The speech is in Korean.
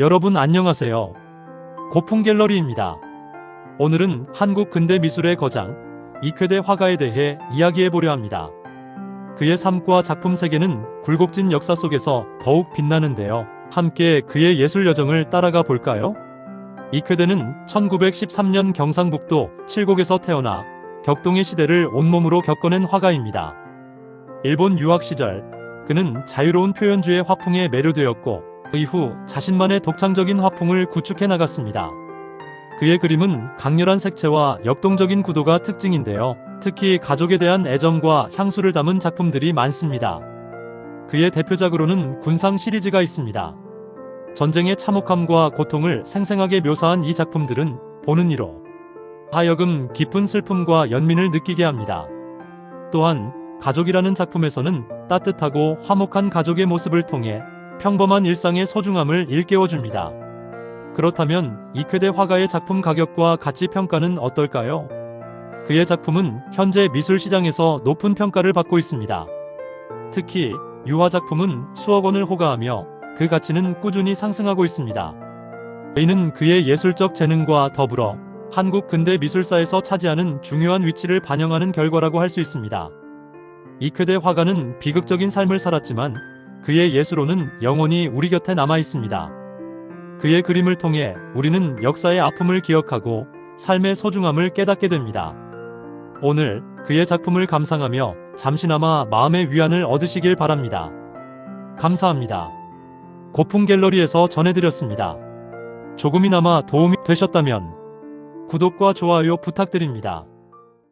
여러분 안녕하세요. 고풍 갤러리입니다. 오늘은 한국 근대 미술의 거장 이쾌대 화가에 대해 이야기해 보려 합니다. 그의 삶과 작품 세계는 굴곡진 역사 속에서 더욱 빛나는데요. 함께 그의 예술 여정을 따라가 볼까요? 이쾌대는 1913년 경상북도 칠곡에서 태어나 격동의 시대를 온몸으로 겪어낸 화가입니다. 일본 유학 시절 그는 자유로운 표현주의 화풍에 매료되었고 이후 자신만의 독창적인 화풍을 구축해 나갔습니다. 그의 그림은 강렬한 색채와 역동적인 구도가 특징인데요. 특히 가족에 대한 애정과 향수를 담은 작품들이 많습니다. 그의 대표작으로는 군상 시리즈가 있습니다. 전쟁의 참혹함과 고통을 생생하게 묘사한 이 작품들은 보는 이로 하여금 깊은 슬픔과 연민을 느끼게 합니다. 또한 가족이라는 작품에서는 따뜻하고 화목한 가족의 모습을 통해 평범한 일상의 소중함을 일깨워줍니다. 그렇다면 이쾌대 화가의 작품 가격과 가치 평가는 어떨까요? 그의 작품은 현재 미술 시장에서 높은 평가를 받고 있습니다. 특히 유화 작품은 수억 원을 호가하며 그 가치는 꾸준히 상승하고 있습니다. 이는 그의 예술적 재능과 더불어 한국 근대 미술사에서 차지하는 중요한 위치를 반영하는 결과라고 할 수 있습니다. 이쾌대 화가는 비극적인 삶을 살았지만 그의 예술로는 영원히 우리 곁에 남아 있습니다. 그의 그림을 통해 우리는 역사의 아픔을 기억하고 삶의 소중함을 깨닫게 됩니다. 오늘 그의 작품을 감상하며 잠시나마 마음의 위안을 얻으시길 바랍니다. 감사합니다. 고풍 갤러리에서 전해드렸습니다. 조금이나마 도움이 되셨다면 구독과 좋아요 부탁드립니다.